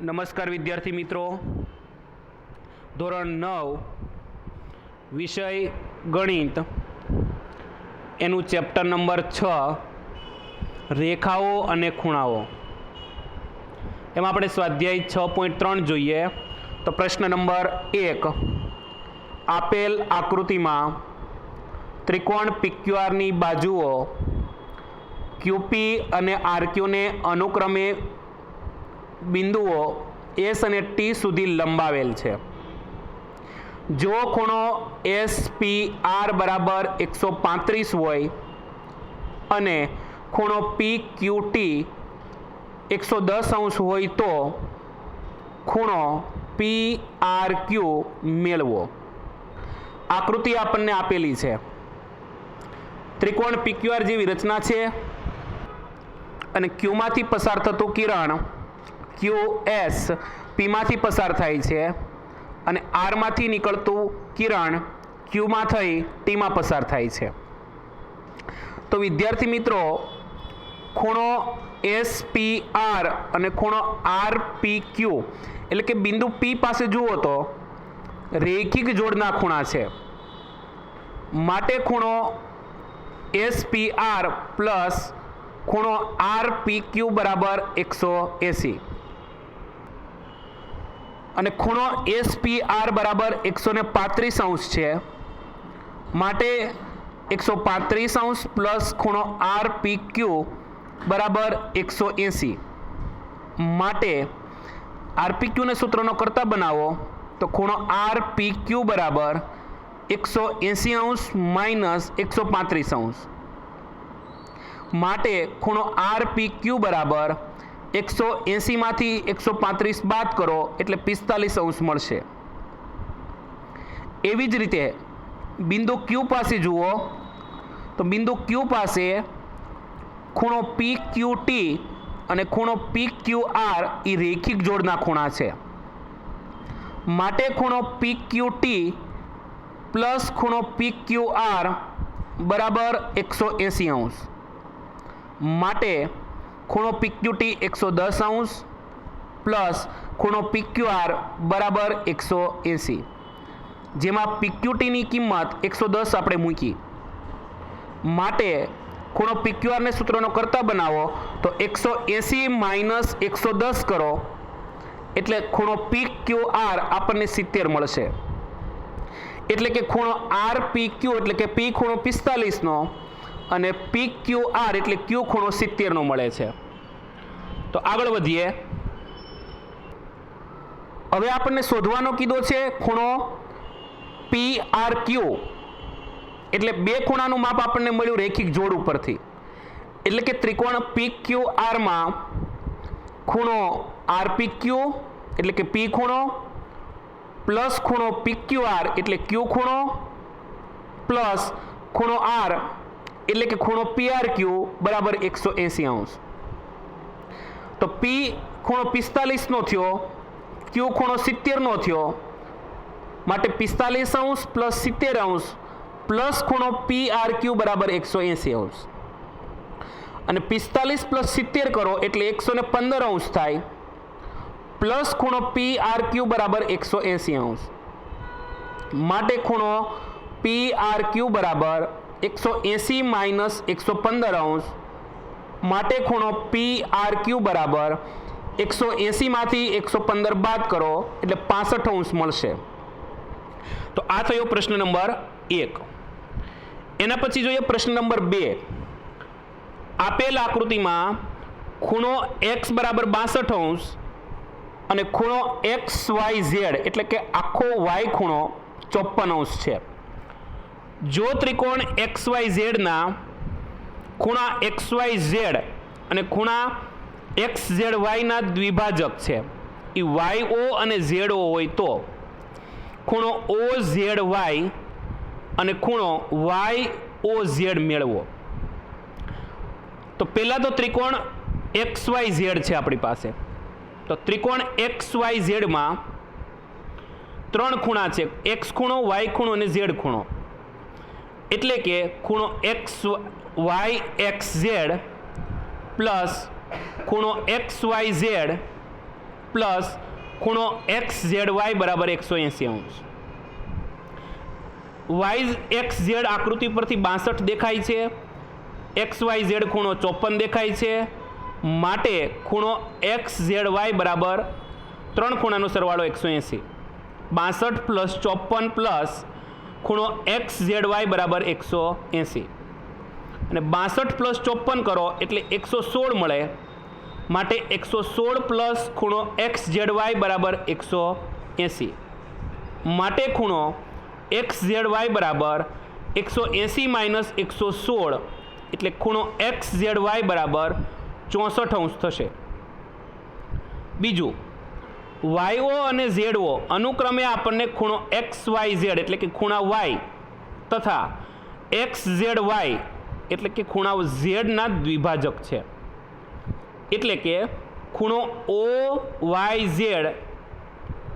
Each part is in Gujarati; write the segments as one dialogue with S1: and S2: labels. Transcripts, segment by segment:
S1: નમસ્કાર વિદ્યાર્થી મિત્રો. ધોરણ નવ, વિષય ગણિત. એનું ચેપ્ટર નંબર છ, રેખાઓ અને ખૂણાઓ. એમાં આપણે સ્વાધ્યાય છ પોઈન્ટ ત્રણ જોઈએ. તો પ્રશ્ન નંબર એક, આપેલ આકૃતિમાં ત્રિકોણ પિક્યુઆરની બાજુઓ ક્યુપી અને આરક્યુને અનુક્રમે બિંદુઓ એસ અને ટી સુધી લંબાવેલ છે. જો ખૂણો એસ પી આર બરાબર એકસો પાંત્રીસ હોય અને ખૂણો પી ક્યુ ટી એકસો દસ અંશ હોય તો ખૂણો પી આર ક્યુ મેળવો. આકૃતિ આપણને આપેલી છે. ત્રિકોણ પીક્યુઆર જેવી રચના છે અને ક્યુમાંથી પસાર થતું કિરણ ક્યુ એસ પીમાંથી પસાર થાય છે અને આરમાંથી નીકળતું કિરણ ક્યુમાં થઈ ટીમાં પસાર થાય છે. તો વિદ્યાર્થી મિત્રો, ખૂણો એસ પી આર અને ખૂણો આર પી ક્યુ એટલે કે બિંદુ પી પાસે જુઓ તો રેખિક જોડના ખૂણા છે. માટે ખૂણો એસ પી આર પ્લસ ખૂણો આર પી ક્યુ બરાબર એકસો એંસી. અને ખૂણો એસ પી આર બરાબર એકસો ને પાંત્રીસ અંશ છે. માટે એકસો પાંત્રીસ અંશ પ્લસ ખૂણો આર પી ક્યુ બરાબર એકસો એંસી માટે આરપી ક્યુને સૂત્રનો કરતા બનાવો તો ખૂણો આર પી ક્યુ બરાબર એકસો એંસી અંશ માઇનસ એકસો પાંત્રીસ અંશ. માટે ખૂણો આર પી ક્યુ બરાબર એકસો એંસીમાંથી એકસો પાંત્રીસ બાદ કરો એટલે પિસ્તાલીસ અંશ મળશે. એવી જ રીતે બિંદુ ક્યુ પાસે જુઓ. તો બિંદુ ક્યુ પાસે ખૂણો પી ક્યુ ટી અને ખૂણો પી ક્યુ આર એ રેખિક જોડના ખૂણા છે. માટે ખૂણો પી ક્યુ ટી પ્લસ ખૂણો પી ક્યુ આર બરાબર એકસો એંસી અંશ. માટે ખૂણો પીક્યુટી એકસો દસ અંશ પ્લસ ખૂણો પીક્યુઆર બરાબર એકસો એંસી જેમાં પીક્યુટીની કિંમત એકસો દસ આપણે મૂકી. માટે ખૂણો પીક્યુઆરને સૂત્રનો કરતા બનાવો તો એકસો એંસી માઇનસ એકસો દસ કરો. એટલે ખૂણો પી ક્યુ આર આપણને સિત્તેર મળશે. એટલે કે ખૂણો આર પી ક્યુ એટલે કે પી ખૂણો પિસ્તાલીસનો અને પી ક્યુ આર એટલે ક્યુ ખૂણો સિત્તેરનો મળે છે. તો આગળ વધીએ. હવે આપણને શોધવાનો કીધો છે ખૂણો પી આર ક્યુ એટલે બે ખૂણાનું માપ આપણને મળ્યું રેખિક જોડ ઉપરથી. એટલે કે ત્રિકોણ પી ક્યુ આરમાં ખૂણો આર પી ક્યુ એટલે કે પી ખૂણો પ્લસ ખૂણો પી ક્યુ આર એટલે ક્યુ ખૂણો પ્લસ ખૂણો આર એટલે કે ખૂણો પી આર ક્યુ બરાબર એકસો એંસી અંશ. તો પી ખૂણો પિસ્તાલીસનો થયો ક્યુ ખૂણો સિત્તેરનો થયો, માટે પિસ્તાલીસ અંશ પ્લસ સિત્તેર અંશ પ્લસ ખૂણો પી આર ક્યુ બરાબર એકસો એંસી અંશ. અને પિસ્તાલીસ પ્લસ સિત્તેર કરો એટલે એકસો ને પંદર અંશ થાય. પ્લસ ખૂણો પી આર ક્યુ બરાબર એકસો એંસી અંશ. માટે ખૂણો પી આર ક્યુ બરાબર એકસો એંસી માઇનસ એકસો પંદર અંશ માટે ખૂણો પી આર ક્યુ બરાબર એકસો એંસીમાંથી એકસો પંદર બાદ કરો એટલે પાસઠ અંશ મળશે. તો આ થયો પ્રશ્ન નંબર એક. એના પછી જોઈએ પ્રશ્ન નંબર બે. આપેલ આકૃતિમાં ખૂણો એક્સ બરાબર બાસઠ અંશ અને ખૂણો એક્સ વાય ઝેડ એટલે કે આખો વાય ખૂણો ચોપન અંશ છે. જો ત્રિકોણ એક્સ વાય ઝેડના ખૂણા એક્સ વાય ઝેડ અને ખૂણા એક્સ ઝેડ વાયના દ્વિભાજક છે, એ વાય ઓ અને ઝેડ ઓ હોય તો ખૂણો ઓ ઝેડ વાય અને ખૂણો વાય ઓ ઝેડ મેળવો. તો પહેલાં તો ત્રિકોણ એક્સ વાય ઝેડ છે આપણી પાસે. તો ત્રિકોણ એક્સ વાય ઝેડમાં ત્રણ ખૂણા છે, એક્સ ખૂણો, વાય ખૂણો અને ઝેડ ખૂણો. એટલે કે ખૂણો X Y X Z plus ખૂણો એક્સ વાય ઝેડ પ્લસ ખૂણો એક્સ ઝેડ વાય બરાબર એકસો એંસી અંશ. વાય એક્સ ઝેડ આકૃતિ પરથી બાસઠ દેખાય છે. એક્સ વાય ઝેડ ખૂણો ચોપન દેખાય છે. માટે ખૂણો એક્સ ઝેડ વાય બરાબર ત્રણ ખૂણાનો સરવાળો એકસો એંસી. બાસઠ પ્લસ ચોપન પ્લસ ખૂણો એક્સ ઝેડ વાય બરાબર એકસો એંસી. અને બાસઠ પ્લસ ચોપન કરો એટલે એકસો સોળ મળે. માટે એકસો સોળ પ્લસ ખૂણો એક્સ ઝેડ વાય બરાબર એકસો એંસી. માટે ખૂણો એક્સ ઝેડ વાય બરાબર એકસો એંસી માઇનસ એકસો સોળ એટલે ખૂણો એક્સ ઝેડ વાય બરાબર ચોસઠ અંશ થશે. બીજું વાયઓ અને ઝેડઓ અનુક્રમે આપણને ખૂણો એક્સ વાય ઝેડ એટલે કે ખૂણા વાય તથા એક્સ ઝેડ વાય એટલે કે ખૂણા ઝેડના દ્વિભાજક છે. એટલે કે ખૂણો ઓ વાય ઝેડ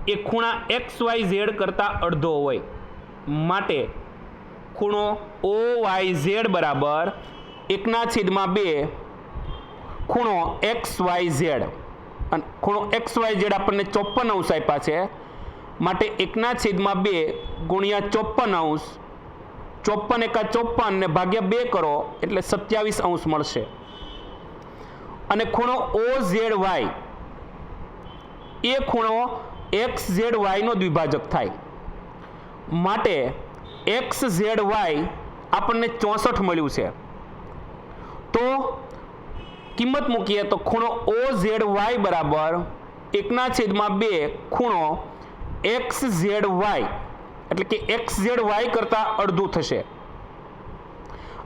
S1: એ ખૂણા એક્સ વાય ઝેડ કરતાં અડધો હોય. માટે ખૂણો ઓ વાય ઝેડ બરાબર એકના છેદમાં બે ખૂણો એક્સ વાય ઝેડ. અને ખૂણો એક્સ વાય ઝેડ આપણને ચોપન અંશ આપ્યા છે, માટે એકના છેદમાં બે ગુણ્યા ચોપન અંશ ચોપન એકા ચોપન ને ભાગ્યા બે કરો, એટલે સત્યાવીસ અંશ મળશે. અને ખૂણો ઓ ઝેડ વાય એ ખૂણો એક્સ ઝેડ વાયનો દ્વિભાજક થાય. માટે એક્સ ઝેડ વાય આપણને ચોસઠ મળ્યું છે. તો કિંમત મૂકીએ તો ખૂણો ઓ ઝેડ વાય બરાબર એકના છેદમાં બે ખૂણો એક્સ ઝેડ વાય એટલે કે એક્સ ઝેડ વાય કરતાં અડધું થશે.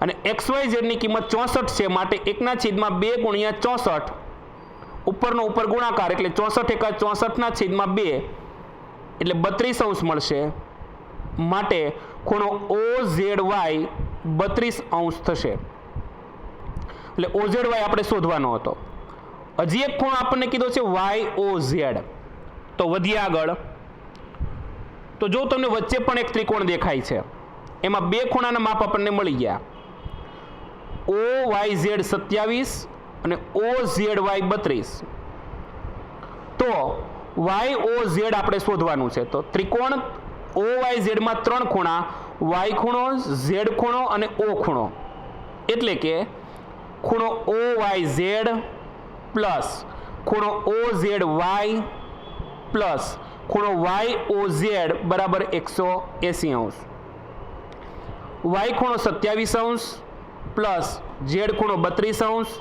S1: અને એક્સ વાય ઝેડની કિંમત ચોસઠ છે, માટે એકના છેદમાં બે ગુણ્યા ચોસઠ. ઉપરનો ઉપર ગુણાકાર એટલે ચોસઠ એકા ચોસઠના છેદમાં બે એટલે બત્રીસ અંશ મળશે. માટે ખૂણો ઓ ઝેડ વાય બત્રીસ અંશ થશે. એટલે ઓઝેડ વાય આપણે શોધવાનો હતો. હજી એક ખૂણો આપણને કીધો છે વાય ઓ ઝેડ તો વધીએ આગળ. તો જો તમને વચ્ચે પણ એક ત્રિકોણ દેખાય છે, એમાં બે ખૂણાના માપ આપણને મળી ગયા. ઓ વાય ઝેડ સત્યાવીસ અને ઓ ઝેડ વાય બત્રીસ. તો વાય ઓ ઝેડ આપણે શોધવાનું છે. તો ત્રિકોણ ઓ વાય ઝેડમાં ત્રણ ખૂણા વાય ખૂણો ઝેડ ખૂણો અને ઓ ખૂણો. એટલે કે ખૂણો ઓ વાય ઝેડ પ્લસ ખૂણો ઓ ઝેડ વાય પ્લસ ખૂણો વાય ઓ ઝેડ બરાબર એકસો એંસી અંશ. વાય ખૂણો સત્યાવીસ અંશ પ્લસ ઝેડ ખૂણો બત્રીસ અંશ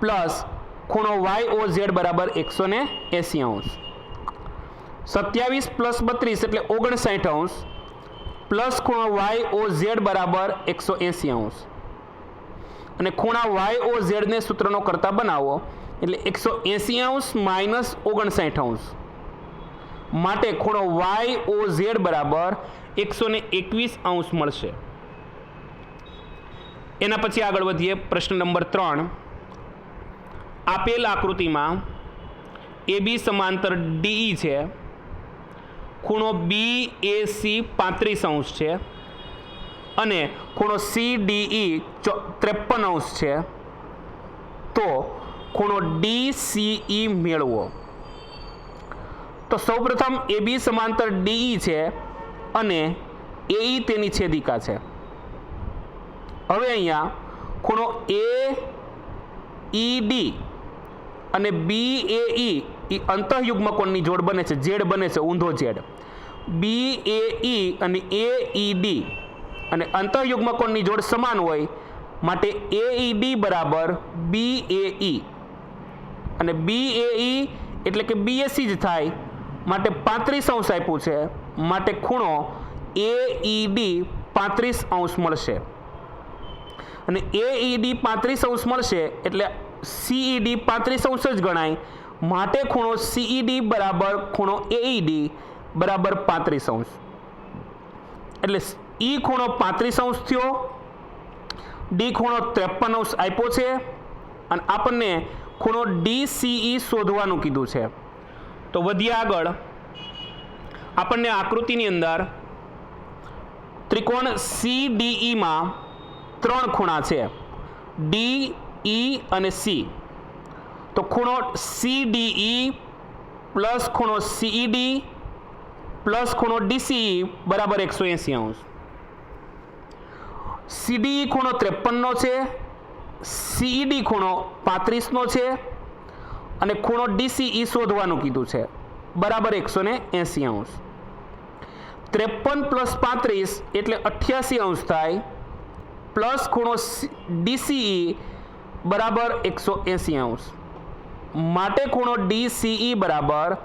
S1: પ્લસ ખૂણો વાય ઓ ઝેડ બરાબર એકસો ને એંસી અંશ. સત્યાવીસ પ્લસ બત્રીસ એટલે ઓગણસાઠ અંશ. પ્લસ ખૂણો વાય ઓ ઝેડ બરાબર એકસો એંસી અંશ. અને ખૂણા વાય ઓ ઝેડને સૂત્રનો કરતા બનાવો. એટલે એકસો એંસી અંશ માઇનસ ઓગણસાઠ અંશ. માટે ખૂણો વાય ઓ ઝેડ બરાબર એકસો ને એકવીસ અંશ મળશે. એના પછી આગળ વધીએ પ્રશ્ન નંબર ત્રણ. આપેલ આકૃતિમાં એ બી સમાંતર ડીઈ છે. ખૂણો બી એ સી પાંત્રીસ અંશ છે. અને ખૂણો સી ડીઈ ત્રેપન અંશ છે. તો ખૂણો ડી સીઈ મેળવો. તો સૌપ્રથમ એ બી સમાંતર ડીઈ છે અને એઈ તેની છેદિકા છે. હવે અહીંયા ખૂણો એ ઈ ડી અને બી એ ઈ એ અંતઃયુગ્મકોણની જોડ બને છે. ઝેડ બને છે, ઊંધો ઝેડ. બી એ ઈ અને એ ઈ ડી અને અંતઃયુગ્મ કોણની જોડ સમાન હોય માટે એ ઈ બી બરાબર બી એ ઈ અને બી એ ઈ એટલે કે બીએસસી જ થાય માટે પાંત્રીસ અંશ આપ્યું છે, માટે ખૂણો એ ઈ ડી પાંત્રીસ અંશ મળશે. અને એ ઈડી પાંત્રીસ અંશ મળશે એટલે સીઈડી પાંત્રીસ અંશ જ ગણાય. માટે ખૂણો સીઈડી બરાબર ખૂણો એઈડી બરાબર પાંત્રીસ અંશ. એટલે ઈ ખૂણો પાંત્રીસ અંશ થયો. ડી ખૂણો ત્રેપન અંશ આપ્યો છે. અને આપણને ખૂણો ડી સીઈ શોધવાનું કીધું છે. તો વધીએ આગળ. આપણને આકૃતિની અંદર ત્રિકોણ સીડીઈમાં ત્રણ ખૂણા છે. ડી ઈ અને સી. તો ખૂણો સીડીઈ પ્લસ ખૂણો સીઈડી પ્લસ ખૂણો ડીસીઈ બરાબર એકસો એંસી અંશ. સીડીઈ ખૂણો ત્રેપનનો છે. સીઈડી ખૂણો પાંત્રીસનો છે. અને ખૂણો ડીસીઈ શોધવાનું કીધું છે. બરાબર એકસો ને એંસી અંશ. ત્રેપન પ્લસ પાંત્રીસ એટલે અઠ્યાસી અંશ થાય. પ્લસ ખૂણો ડીસીઈ બરાબર એકસો એંસી અંશ. માટે ખૂણો ડીસીઈ બરાબર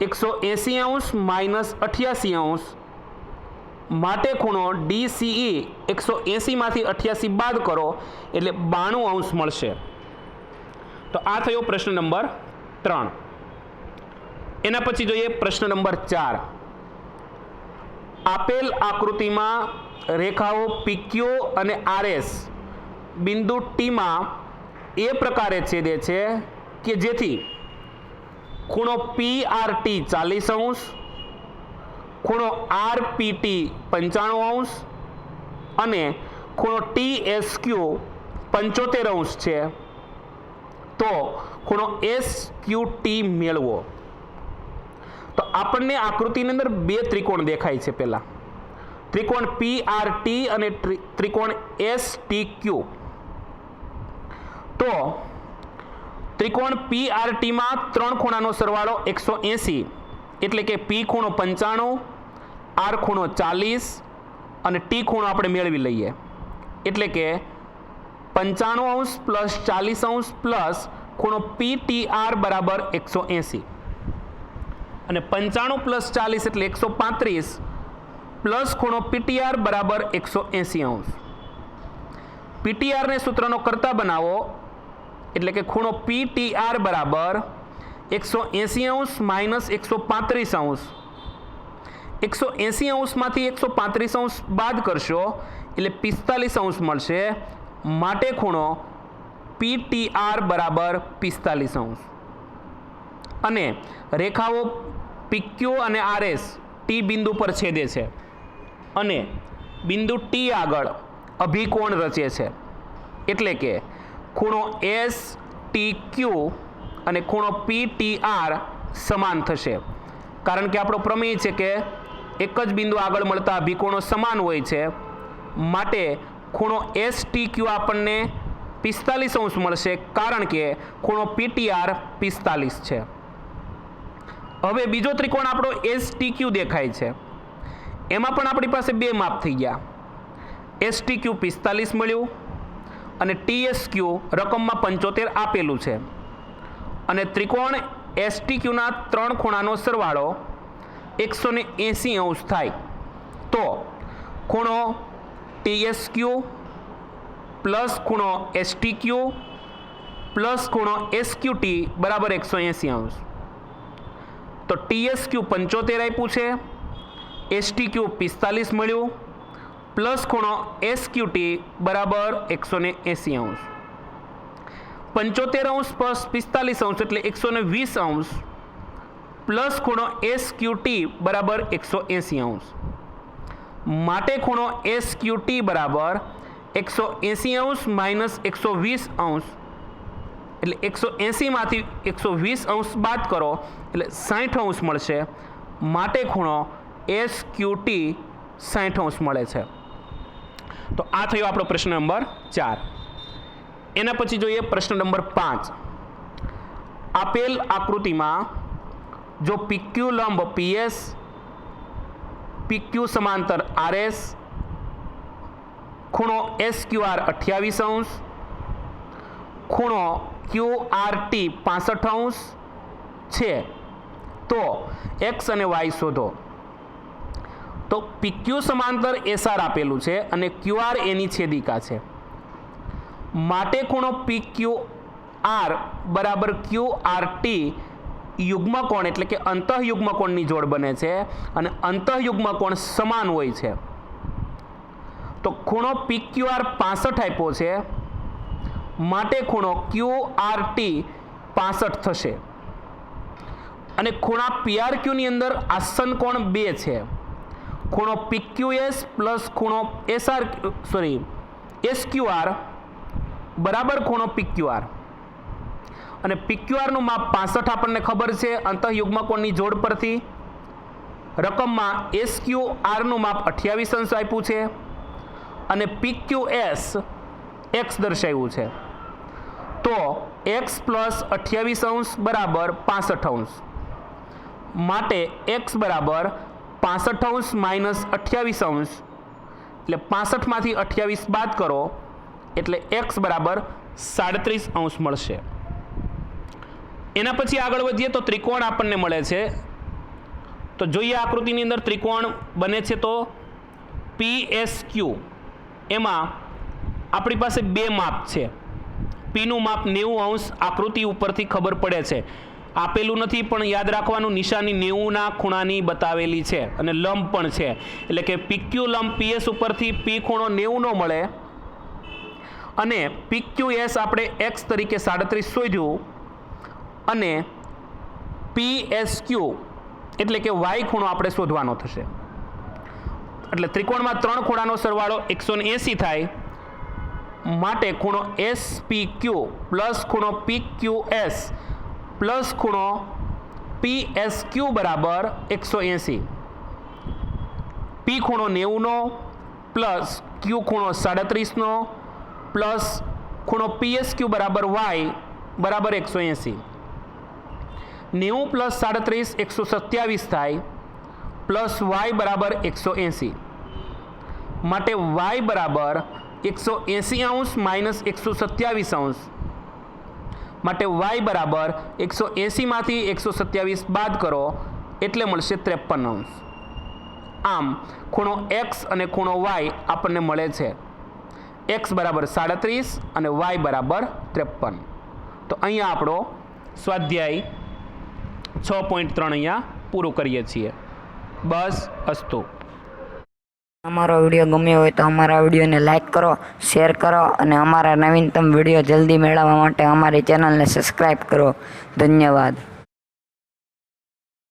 S1: એકસો એંસી અંશ માઇનસ અઠ્યાસી અંશ. માટે ખૂણો ડીસીઈ એકસો એંસીમાંથી અઠ્યાસી બાદ કરો, એટલે બાણું અંશ મળશે. તો આ થયો પ્રશ્ન નંબર ત્રણ. એના પછી જોઈએ પ્રશ્ન નંબર ચાર. આપેલ આકૃતિમાં રેખાઓ પીક્યુ અને આરએસ બિંદુ ટીમાં એ પ્રકારે છેદે છે કે જેથી ખૂણો પી આર ટી ચાલીસ અંશ ખૂણો આર પી ટી પંચાણું અંશ અને ખૂણો ટી એસ ક્યુ પંચોતેર અંશ છે. તો ખૂણો એસ ક્યુ ટી મેળવો. તો આપણને આકૃતિની અંદર બે ત્રિકોણ દેખાય છે પહેલાં. ત્રિકોણ પી આર ટી અને ત્રિકોણ એસ ટી ક્યુ તો ત્રિકોણ પી આર ટીમાં ત્રણ ખૂણાનો સરવાળો એકસો એંસી એટલે કે પી ખૂણો પંચાણું, આર ખૂણો ચાલીસ અને ટી ખૂણો આપણે મેળવી લઈએ. એટલે કે પંચાણું અંશ પ્લસ ચાલીસ અંશ પ્લસ ખૂણો પી ટી આર બરાબર એકસો એંસી. અને પંચાણું પ્લસ ચાલીસ એટલે એકસો પાંત્રીસ પ્લસ ખૂણો પીટીઆર બરાબર એકસો એંસી અંશ. પીટીઆરને સૂત્રનો કરતા બનાવો એટલે કે ખૂણો પીટીઆર બરાબર એકસો એંસી અંશ માઇનસ એકસો પાંત્રીસ અંશ. એકસો એંસી અંશમાંથી એકસો પાંત્રીસ અંશ બાદ કરશો, એટલે પિસ્તાલીસ અંશ મળશે. માટે ખૂણો પીટીઆર બરાબર પિસ્તાલીસ અંશ. અને રેખાઓ પીક્યુ અને આરએસ ટી બિંદુ પર છેદે છે. અને બિંદુ ટી આગળ અભિકોણ રચે છે. એટલે કે ખૂણો એસ ટી ક્યુ અને ખૂણો પી ટી આર સમાન થશે. કારણ કે આપણો પ્રમેય છે કે એક જ બિંદુ આગળ મળતા અભિકોણો સમાન હોય છે. માટે ખૂણો એસ ટી ક્યુ આપણને પિસ્તાલીસ અંશ મળશે કારણ કે ખૂણો પીટીઆર પિસ્તાલીસ છે. હવે બીજો ત્રિકોણ આપણો એસ ટી ક્યુ દેખાય છે. એમાં પણ આપણી પાસે બે માપ થઈ ગયા. એસ ટી ક્યુ પિસ્તાલીસ મળ્યું અને ટી એસ ક્યુ રકમમાં પંચોતેર આપેલું છે. અને ત્રિકોણ એસટીક્યુના ક્યુના ત્રણ ખૂણાનો સરવાળો એકસો ને એંસી અંશ થાય. તો ખૂણો ટી એસ ક્યુ પ્લસ ખૂણો એસ ટી ક્યુ પ્લસ ખૂણો એસક્યુટી બરાબર એકસો એંસી અંશ. તો ટીએસ ક્યુ પંચોતેર આપ્યું છે એસટી ક્યુ પિસ્તાલીસ મળ્યું, પ્લસ ખૂણો એસક્યુટી બરાબર એકસો ને એંસી અંશ. પંચોતેર અંશ પ્લસ પિસ્તાલીસ અંશ એટલે એકસો ને વીસ અંશ પ્લસ ખૂણો એસ ક્યુ ટી બરાબર એકસો એંસી અંશ. માટે ખૂણો એસ ક્યુ ટી બરાબર એકસો એંસી અંશ માઇનસ એકસો વીસ અંશ. એટલે એકસો એંસીમાંથી એકસો વીસ અંશ બાદ કરો એટલે સાઠ અંશ મળશે. માટે ખૂણો એસ ક્યુ ટી સાઠ અંશ મળે છે. તો આ થયો આપણો પ્રશ્ન નંબર ચાર. એના પછી જોઈએ પ્રશ્ન નંબર પાંચ. આપેલ આકૃતિમાં જો પીક્યુ લંબ પીએસ પીક્યુ સમાંતર આરએસ ખૂણો એસ ક્યુ આર અઠ્યાવીસ અંશ, ખૂણો ક્યુ આર ટી પાસઠ અંશ છે. તો એક્સ અને વાય શોધો. તો પીક્યુ સમાંતર એસઆર આપેલું છે અને ક્યુઆર એની છેદિકા છે. માટે ખૂણો પી ક્યુ આર બરાબર ક્યુ આર ટી યુગ્મકોણ એટલે કે અંતઃયુગ્મકોણની જોડ બને છે અને અંતઃયુગ્મકોણ સમાન હોય છે. તો ખૂણો પી ક્યુ આર પાસઠ આપ્યો છે. માટે ખૂણો ક્યુ આર ટી પાસઠ થશે. અને ખૂણા પીઆર ક્યુની અંદર આસન કોણ બે છે. ખૂણો પીક્યુએસ પ્લસ ખૂણો એસઆર સોરી એસક્યુઆર બરાબર ખૂણો પીક્યુઆર અને પીક્યુઆરનું માપ પાસઠ આપણને ખબર છે. અંતઃયુગ્મકોણની જોડ પરથી રકમમાં એસ ક્યુ આરનું માપ અઠ્યાવીસ અંશ આપ્યું છે અને પીક્યુ એસ એક્સ દર્શાવ્યું છે. તો એક્સ પ્લસ અઠ્યાવીસ અંશ બરાબર પાસઠ અંશ. માટે એક્સ બરાબર પાસઠ અંશ માઇનસ અઠ્યાવીસ અંશ. એટલે પાસઠમાંથી અઠ્યાવીસ બાદ કરો. એટલે એક્સ બરાબર સાડત્રીસ અંશ મળશે. એના પછી આગળ વધીએ તો ત્રિકોણ આપણને મળે છે. તો જોઈએ આકૃતિની અંદર ત્રિકોણ બને છે તો પી એસ ક્યુ એમાં આપણી પાસે બે માપ છે. પીનું માપ નેવું અંશ આકૃતિ ઉપરથી ખબર પડે છે. આપેલું નથી પણ યાદ રાખવાનું, નિશાની નેવુંના ખૂણાની બતાવેલી છે અને લંબ પણ છે. એટલે કે પીક્યુ લંબ પીએસ ઉપરથી પી ખૂણો નેવુંનો મળે અને પીક્યુ એસ આપણે એક્સ તરીકે સાડત્રીસ શોધ્યું અને પી એસ ક્યુ એટલે કે વાય ખૂણો આપણે શોધવાનો થશે. એટલે ત્રિકોણમાં ત્રણ ખૂણાનો સરવાળો એકસો એંસી થાય, માટે ખૂણો એસ પી ક્યુ પ્લસ ખૂણો પી ક્યુ એસ પ્લસ ખૂણો પી એસ ક્યુ બરાબર એકસો એંસી. પી ખૂણો નેવુંનો પ્લસ ક્યુ ખૂણો સાડત્રીસનો પ્લસ ખૂણો પીએસ ક્યુ બરાબર વાય બરાબર એકસો એંસી. નેવું પ્લસ સાડત્રીસ એકસો સત્યાવીસ થાય, પ્લસ વાય બરાબર એકસો એંસી. માટે વાય બરાબર એકસો એંસી અંશ માઇનસ એકસો સત્યાવીસ અંશ. માટે વાય બરાબર એકસો એંસીમાંથી એકસો સત્યાવીસ બાદ કરો, એટલે મળશે ત્રેપન અંશ. આમ, ખૂણો એક્સ અને ખૂણો વાય આપણને મળે છે. એક્સ બરાબર સાડત્રીસ અને વાય બરાબર ત્રેપન. તો અહીંયા આપણો સ્વાધ્યાય છ પોઈન્ટ ત્રણ અહીંયા પૂરું કરીએ છીએ. બસ અસ્તુ.
S2: અમારો વીડિયો ગમ્યો હોય તો અમારા વિડીયોને લાઇક કરો, શેર કરો અને અમારા નવીનતમ વીડિયો જલ્દી મેળવવા માટે અમારી ચેનલને સબસ્ક્રાઈબ કરો. ધન્યવાદ.